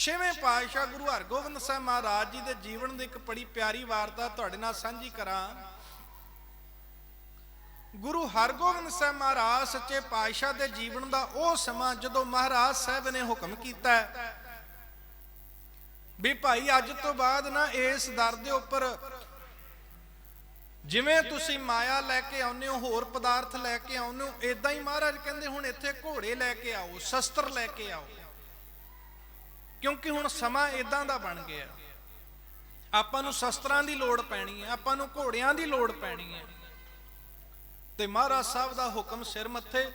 ਛੇਵੇਂ ਪਾਤਸ਼ਾਹ ਗੁਰੂ ਹਰਗੋਬਿੰਦ ਸਾਹਿਬ ਮਹਾਰਾਜ ਜੀ ਦੇ ਜੀਵਨ ਦੀ ਇੱਕ ਬੜੀ ਪਿਆਰੀ ਵਾਰਤਾ ਤੁਹਾਡੇ ਨਾਲ ਸਾਂਝੀ ਕਰਾਂ। ਗੁਰੂ ਹਰਗੋਬਿੰਦ ਸਾਹਿਬ ਮਹਾਰਾਜ ਸੱਚੇ ਪਾਤਸ਼ਾਹ ਦੇ ਜੀਵਨ ਦਾ ਉਹ ਸਮਾਂ ਜਦੋਂ ਮਹਾਰਾਜ ਸਾਹਿਬ ਨੇ ਹੁਕਮ ਕੀਤਾ ਵੀ ਭਾਈ ਅੱਜ ਤੋਂ ਬਾਅਦ ਨਾ ਇਸ ਦਰ ਦੇ ਉੱਪਰ ਜਿਵੇਂ ਤੁਸੀਂ ਮਾਇਆ ਲੈ ਕੇ ਆਉਂਦੇ ਹੋ, ਹੋਰ ਪਦਾਰਥ ਲੈ ਕੇ ਆਉਂਦੇ ਹੋ ਇਦਾਂ ਹੀ ਮਹਾਰਾਜ ਕਹਿੰਦੇ ਹੁਣ ਇੱਥੇ ਘੋੜੇ ਲੈ ਕੇ ਆਓ, ਸ਼ਸਤਰ ਲੈ ਕੇ ਆਓ। ਕਿਉਂਕਿ ਹੁਣ ਸਮਾਂ ਇਦਾਂ ਦਾ ਬਣ ਗਿਆ। ਆਪਾਂ ਨੂੰ ਸ਼ਸਤਰਾਂ ਦੀ ਲੋੜ ਪੈਣੀ ਹੈ, ਆਪਾਂ ਨੂੰ ਘੋੜਿਆਂ ਦੀ ਲੋੜ ਪੈਣੀ ਹੈ। ਤੇ ਮਹਾਰਾਜ ਸਾਹਿਬ ਦਾ ਹੁਕਮ ਸਿਰ ਮੱਥੇ,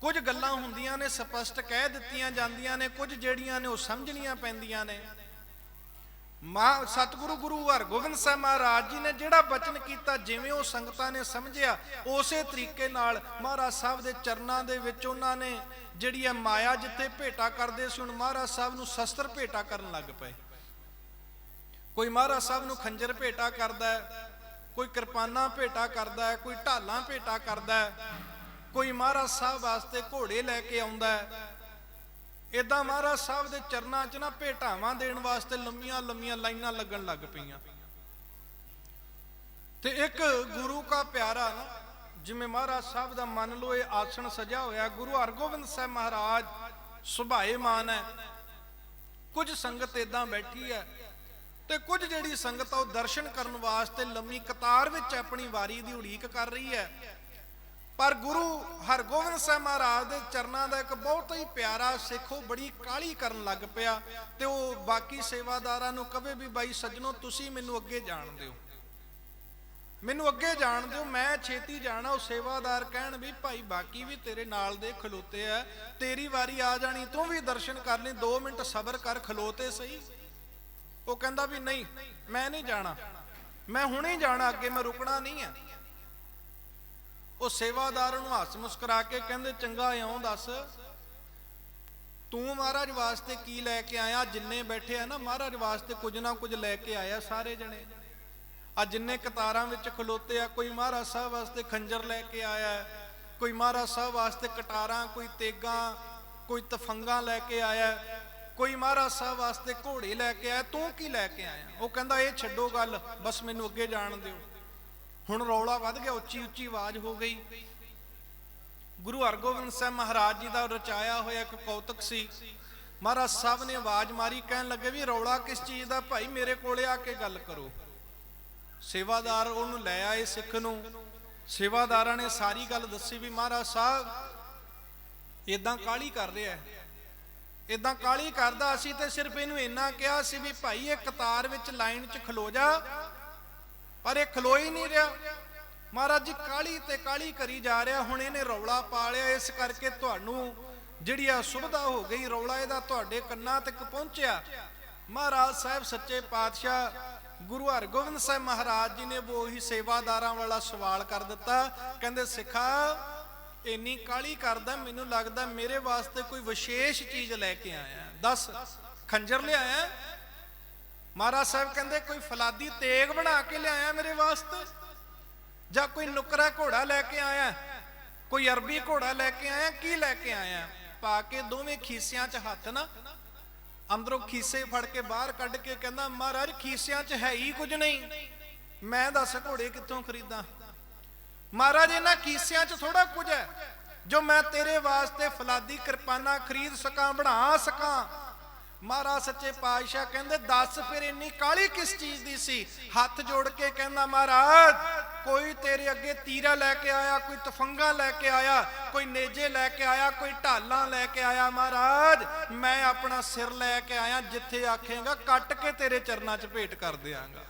ਕੁਝ ਗੱਲਾਂ ਹੁੰਦੀਆਂ ਨੇ ਸਪਸ਼ਟ ਕਹਿ ਦਿੱਤੀਆਂ ਜਾਂਦੀਆਂ ਨੇ, ਕੁਝ ਜਿਹੜੀਆਂ ਨੇ ਉਹ ਸਮਝਣੀਆਂ ਪੈਂਦੀਆਂ ਨੇ। ਮਾ ਸਤਿਗੁਰੂ ਗੁਰੂ ਹਰਗੋਬਿੰਦ ਸਾਹਿਬ ਮਹਾਰਾਜ ਜੀ ਨੇ ਜਿਹੜਾ ਬਚਨ ਕੀਤਾ, ਜਿਵੇਂ ਉਹ ਸੰਗਤਾਂ ਨੇ ਸਮਝਿਆ, ਉਸੇ ਤਰੀਕੇ ਨਾਲ ਮਹਾਰਾਜ ਸਾਹਿਬ ਦੇ ਚਰਨਾਂ ਦੇ ਵਿੱਚ ਉਹਨਾਂ ਨੇ ਜਿਹੜੀ ਹੈ ਮਾਇਆ ਜਿੱਥੇ ਭੇਟਾ ਕਰਦੇ ਸੀ, ਹੁਣ ਮਹਾਰਾਜ ਸਾਹਿਬ ਨੂੰ ਸ਼ਸਤਰ ਭੇਟਾ ਕਰਨ ਲੱਗ ਪਏ। ਕੋਈ ਮਹਾਰਾਜ ਸਾਹਿਬ ਨੂੰ ਖੰਜਰ ਭੇਟਾ ਕਰਦਾ ਹੈ, ਕੋਈ ਕਿਰਪਾਨਾਂ ਭੇਟਾ ਕਰਦਾ ਹੈ, ਕੋਈ ਢਾਲਾਂ ਭੇਟਾ ਕਰਦਾ ਹੈ, ਕੋਈ ਮਹਾਰਾਜ ਸਾਹਿਬ ਵਾਸਤੇ ਘੋੜੇ ਲੈ ਕੇ ਆਉਂਦਾ ਹੈ ਇਦਾਂ ਮਹਾਰਾਜ ਸਾਹਿਬ ਦੇ ਚਰਨਾਂ 'ਚ ਨਾ ਭੇਟਾਵਾਂ ਦੇਣ ਵਾਸਤੇ ਲੰਮੀਆਂ ਲੰਮੀਆਂ ਲਾਈਨਾਂ ਲੱਗਣ ਲੱਗ ਪਈਆਂ। ਤੇ ਇੱਕ ਗੁਰੂ ਕਾ ਪਿਆਰਾ ਨਾ, ਜਿਵੇਂ ਮਹਾਰਾਜ ਸਾਹਿਬ ਦਾ ਮੰਨ ਲਓ ਇਹ ਆਸਣ ਸਜਾ ਹੋਇਆ, ਗੁਰੂ ਹਰਗੋਬਿੰਦ ਸਾਹਿਬ ਮਹਾਰਾਜ ਸੁਭਾਏਮਾਨ ਹੈ। ਕੁਝ ਸੰਗਤ ਇਦਾਂ ਬੈਠੀ ਹੈ ਤੇ ਕੁਝ ਜਿਹੜੀ ਸੰਗਤ ਆ ਉਹ ਦਰਸ਼ਨ ਕਰਨ ਵਾਸਤੇ ਲੰਮੀ ਕਤਾਰ ਵਿੱਚ ਆਪਣੀ ਵਾਰੀ ਦੀ ਉਡੀਕ ਕਰ ਰਹੀ ਹੈ। ਪਰ ਗੁਰੂ ਹਰਗੋਬਿੰਦ ਸਾਹਿਬ ਮਹਾਰਾਜ ਦੇ ਚਰਨਾਂ ਦਾ ਇੱਕ ਬਹੁਤ ਹੀ ਪਿਆਰਾ ਸਿੱਖੋ ਬੜੀ ਕਾਲੀ ਕਰਨ ਲੱਗ ਪਿਆ ਤੇ ਉਹ ਬਾਕੀ ਸੇਵਾਦਾਰਾਂ ਨੂੰ ਕਵੇ ਵੀ ਬਾਈ ਸੱਜਣੋ, ਤੁਸੀਂ ਮੈਨੂੰ ਅੱਗੇ ਜਾਣ ਦਿਓ। ਮੈਨੂੰ ਅੱਗੇ ਜਾਣ ਦਿਓ, ਮੈਂ ਛੇਤੀ ਜਾਣਾ, ਉਹ ਸੇਵਾਦਾਰ ਕਹਿਣ ਵੀ ਭਾਈ ਬਾਕੀ ਵੀ ਤੇਰੇ ਨਾਲ ਦੇ ਖਲੋਤੇ ਆ, ਤੇਰੀ ਵਾਰੀ ਆ ਜਾਣੀ, ਤੂੰ ਵੀ ਦਰਸ਼ਨ ਕਰ ਲਈ 2 ਮਿੰਟ ਸਬਰ ਕਰ, ਖਲੋਤੇ ਸਹੀ। ਉਹ ਕਹਿੰਦਾ ਵੀ ਨਹੀਂ, ਮੈਂ ਨਹੀਂ ਜਾਣਾ। ਮੈਂ ਹੁਣੇ ਜਾਣਾ, ਅੱਗੇ ਮੈਂ ਰੁਕਣਾ ਨਹੀਂ ਹੈ ਉਹ ਸੇਵਾਦਾਰ ਨੂੰ ਹੱਸ ਮੁਸਕਰਾ ਕੇ ਕਹਿੰਦੇ, ਚੰਗਾ ਇਉਂ ਦੱਸ, ਤੂੰ ਮਹਾਰਾਜ ਵਾਸਤੇ ਕੀ ਲੈ ਕੇ ਆਇਆ? ਜਿੰਨੇ ਬੈਠੇ ਆ ਨਾ, ਮਹਾਰਾਜ ਵਾਸਤੇ ਕੁਝ ਨਾ ਕੁਝ ਲੈ ਕੇ ਆਇਆ ਸਾਰੇ ਜਣੇ। ਆ ਜਿੰਨੇ ਕਤਾਰਾਂ ਵਿੱਚ ਖਲੋਤੇ ਆ, ਕੋਈ ਮਹਾਰਾਜ ਸਾਹਿਬ ਵਾਸਤੇ ਖੰਜਰ ਲੈ ਕੇ ਆਇਆ, ਕੋਈ ਮਹਾਰਾਜ ਸਾਹਿਬ ਵਾਸਤੇ ਕਟਾਰਾਂ, ਕੋਈ ਤੇਗਾਂ, ਕੋਈ ਤਫੰਗਾਂ ਲੈ ਕੇ ਆਇਆ, ਕੋਈ ਮਹਾਰਾਜ ਸਾਹਿਬ ਵਾਸਤੇ ਘੋੜੇ ਲੈ ਕੇ ਆਇਆ। ਤੂੰ ਕੀ ਲੈ ਕੇ ਆਇਆ? ਉਹ ਕਹਿੰਦਾ, ਇਹ ਛੱਡੋ ਗੱਲ, ਬਸ ਮੈਨੂੰ ਅੱਗੇ ਜਾਣ ਦਿਓ। ਹੁਣ ਰੌਲਾ ਵੱਧ ਗਿਆ, ਉੱਚੀ ਉੱਚੀ ਆਵਾਜ਼ ਹੋ ਗਈ। ਗੁਰੂ ਹਰਗੋਬਿੰਦ ਸਾਹਿਬ ਮਹਾਰਾਜ ਜੀ ਦਾ ਰਚਾਇਆ ਹੋਇਆ ਇੱਕ ਕੌਤਕ ਸੀ। ਮਹਾਰਾਜ ਸਾਹਿਬ ਨੇ ਆਵਾਜ਼ ਮਾਰੀ, ਕਹਿਣ ਲੱਗੇ ਵੀ ਰੌਲਾ ਕਿਸ ਚੀਜ਼ ਦਾ? ਭਾਈ ਮੇਰੇ ਕੋਲੇ ਆ ਕੇ ਗੱਲ ਕਰੋ। ਸੇਵਾਦਾਰ ਉਹਨੂੰ ਲੈ ਆਏ ਸਿੱਖ ਨੂੰ। ਸੇਵਾਦਾਰਾਂ ਨੇ ਸਾਰੀ ਗੱਲ ਦੱਸੀ ਵੀ ਮਹਾਰਾਜ ਸਾਹਿਬ ਇਦਾਂ ਕਾਲੀ ਕਰ ਰਿਹਾ ਹੈ? ਇਦਾਂ ਕਾਲੀ ਕਰਦਾ ਅਸੀਂ ਤੇ ਸਿਰਫ ਇਹਨੂੰ ਇੰਨਾ ਕਿਹਾ ਸੀ ਵੀ ਭਾਈ ਇਹ ਕਤਾਰ ਵਿੱਚ ਲਾਈਨ 'ਚ ਖਲੋ ਜਾ। ਪਰ ਇਹ ਖਲੋ ਹੀ ਨਹੀਂ ਰਿਹਾ। ਮਹਾਰਾਜ ਜੀ ਕਾਲੀ ਤੇ ਕਾਲੀ ਕਰੀ ਜਾ ਰਿਹਾ। ਹੁਣ ਇਹਨੇ ਰੌਲਾ ਪਾ ਲਿਆ। ਇਸ ਕਰਕੇ ਤੁਹਾਨੂੰ ਜਿਹੜੀ ਆ ਸੁਵਿਧਾ ਹੋ ਗਈ, ਰੌਲਾ ਇਹਦਾ ਤੁਹਾਡੇ ਕੰਨਾਂ ਤੱਕ ਪਹੁੰਚਿਆ। ਮਹਾਰਾਜ ਸਾਹਿਬ, ਸੱਚੇ ਪਾਤਸ਼ਾਹ, ਗੁਰੂ ਹਰਗੋਬਿੰਦ ਸਾਹਿਬ ਮਹਾਰਾਜ ਜੀ ਨੇ ਉਹ ਉਹੀ ਸੇਵਾਦਾਰਾਂ ਵਾਲਾ ਸਵਾਲ ਕਰ ਦਿੱਤਾ। ਕਹਿੰਦੇ, ਸਿੱਖਾ, ਇੰਨੀ ਕਾਲੀ ਕਰਦਾ, ਮੈਨੂੰ ਲੱਗਦਾ ਮੇਰੇ ਵਾਸਤੇ ਕੋਈ ਵਿਸ਼ੇਸ਼ ਚੀਜ਼ ਲੈ ਕੇ ਆਇਆ। ਦੱਸ, ਖੰਜਰ ਲਿਆਇਆ? ਮਹਾਰਾਜ ਸਾਹਿਬ ਕਹਿੰਦੇ, ਕੋਈ ਫਲਾਦੀ ਤੇਗ ਬਣਾ ਕੇ ਲਿਆਇਆ ਮੇਰੇ ਵਾਸਤੇ? ਜਾਂ ਕੋਈ ਨੁਕਰਾ ਘੋੜਾ ਲੈ ਕੇ ਆਇਆ? ਕੋਈ ਅਰਬੀ ਘੋੜਾ ਲੈ ਕੇ ਆਇਆ? ਕੀ ਲੈ ਕੇ ਆਇਆ? ਪਾ ਕੇ ਦੋਵੇਂ ਖੀਸਿਆਂ 'ਚ ਹੱਥ ਨਾ, ਅੰਦਰੋਂ ਖੀਸੇ ਫੜ ਕੇ ਬਾਹਰ ਕੱਢ ਕੇ ਕਹਿੰਦਾ, ਮਹਾਰਾਜ, ਖੀਸਿਆਂ 'ਚ ਹੈ ਹੀ ਕੁਝ ਨਹੀਂ। ਮੈਂ ਦੱਸ ਘੋੜੇ ਕਿੱਥੋਂ ਖਰੀਦਾਂ? ਮਹਾਰਾਜ, ਇਹਨਾਂ ਖੀਸਿਆਂ 'ਚ ਥੋੜਾ ਕੁਝ ਹੈ। ਜੋ ਮੈਂ ਤੇਰੇ ਵਾਸਤੇ ਫਲਾਦੀ ਕਿਰਪਾਨਾ ਖਰੀਦ ਸਕਾਂ, ਬਣਾ ਸਕਾਂ ਮਹਾਰਾਜ ਸੱਚੇ ਪਾਤਸ਼ਾਹ ਕਹਿੰਦੇ, ਦੱਸ ਫਿਰ ਇੰਨੀ ਕਾਲੀ ਕਿਸ ਚੀਜ਼ ਦੀ ਸੀ? ਹੱਥ ਜੋੜ ਕੇ ਕਹਿੰਦਾ, ਮਹਾਰਾਜ, ਕੋਈ ਤੇਰੇ ਅੱਗੇ ਤੀਰਾ ਲੈ ਕੇ ਆਇਆ, ਕੋਈ ਤਫੰਗਾ ਲੈ ਕੇ ਆਇਆ, ਕੋਈ ਨੇਜੇ ਲੈ ਕੇ ਆਇਆ, ਕੋਈ ਢਾਲਾਂ ਲੈ ਕੇ ਆਇਆ, ਮਹਾਰਾਜ, ਮੈਂ ਆਪਣਾ ਸਿਰ ਲੈ ਕੇ ਆਇਆ, ਜਿੱਥੇ ਆਖੇਗਾ, ਕੱਟ ਕੇ ਤੇਰੇ ਚਰਨਾਂ 'ਚ ਭੇਟ ਕਰ ਦਿਆਂਗਾ।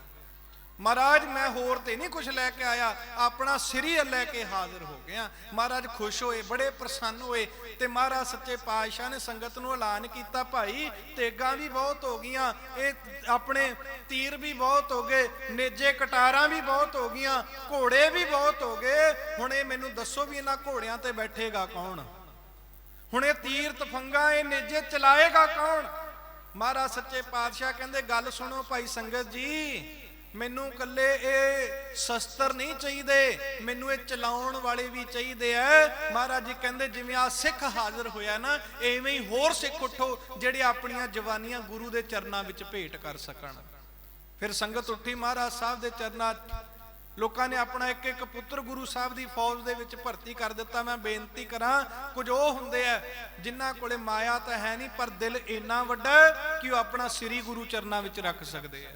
ਮਹਾਰਾਜ, ਮੈਂ ਹੋਰ ਤੇ ਨਹੀਂ ਕੁਝ ਲੈ ਕੇ ਆਇਆ। ਆਪਣਾ ਸਿਰ ਲੈ ਕੇ ਹਾਜ਼ਰ ਹੋ ਗਿਆ। ਮਹਾਰਾਜ, ਖੁਸ਼ ਹੋਏ, ਬੜੇ ਪ੍ਰਸੰਨ ਹੋਏ ਤੇ ਮਹਾਰਾਜ, ਸੱਚੇ ਪਾਤਸ਼ਾਹ ਨੇ ਸੰਗਤ ਨੂੰ ਐਲਾਨ ਕੀਤਾ, ਭਾਈ, ਤੇਗਾਂ ਵੀ ਬਹੁਤ ਹੋ ਗਈਆਂ। ਇਹ ਆਪਣੇ ਤੀਰ ਵੀ ਬਹੁਤ ਹੋ ਗਏ, ਨੇਜੇ ਕਟਾਰਾਂ ਵੀ ਬਹੁਤ ਹੋ ਗਈਆਂ, ਘੋੜੇ ਵੀ ਬਹੁਤ ਹੋ ਗਏ। ਹੁਣ ਇਹ ਮੈਨੂੰ ਦੱਸੋ ਵੀ ਇਹਨਾਂ ਘੋੜਿਆਂ ਤੇ ਬੈਠੇਗਾ ਕੌਣ? ਹੁਣ ਇਹ ਤੀਰ ਤਫੰਗਾ ਇਹ ਨੇਜੇ ਚਲਾਏਗਾ ਕੌਣ? ਮਹਾਰਾਜ, ਸੱਚੇ ਪਾਤਸ਼ਾਹ ਕਹਿੰਦੇ, ਗੱਲ ਸੁਣੋ ਭਾਈ ਸੰਗਤ ਜੀ ਮੈਨੂੰ ਇਕੱਲੇ ਇਹ ਸ਼ਸਤਰ ਨਹੀਂ ਚਾਹੀਦੇ, ਮੈਨੂੰ ਇਹ ਚਲਾਉਣ ਵਾਲੇ ਵੀ ਚਾਹੀਦੇ ਐ ਮਹਾਰਾਜ ਜੀ ਕਹਿੰਦੇ, ਜਿਵੇਂ ਆ ਸਿੱਖ ਹਾਜ਼ਰ ਹੋਇਆ ਨਾ, ਐਵੇਂ ਹੀ ਹੋਰ ਸਿੱਖ ਉੱਠੋ, ਜਿਹੜੇ ਆਪਣੀਆਂ ਜਵਾਨੀਆਂ ਗੁਰੂ ਦੇ ਚਰਨਾਂ ਵਿੱਚ ਭੇਟ ਕਰ ਸਕਣ। ਫਿਰ ਸੰਗਤ ਉੱਠੀ ਮਹਾਰਾਜ ਸਾਹਿਬ ਦੇ ਚਰਨਾਂ ਲੋਕਾਂ ਨੇ ਆਪਣਾ ਇੱਕ ਇੱਕ ਪੁੱਤਰ ਗੁਰੂ ਸਾਹਿਬ ਦੀ ਫੌਜ ਦੇ ਵਿੱਚ ਭਰਤੀ ਕਰ ਦਿੱਤਾ। ਮੈਂ ਬੇਨਤੀ ਕਰਾਂ, ਕੁਝ ਉਹ ਹੁੰਦੇ ਆ, ਜਿਨ੍ਹਾਂ ਕੋਲੇ ਮਾਇਆ ਤਾਂ ਹੈ ਨਹੀਂ, ਪਰ ਦਿਲ ਇੰਨਾ ਵੱਡਾ ਕਿ ਉਹ ਆਪਣਾ ਸ੍ਰੀ ਗੁਰੂ ਚਰਨਾਂ ਵਿੱਚ ਰੱਖ ਸਕਦੇ ਆ।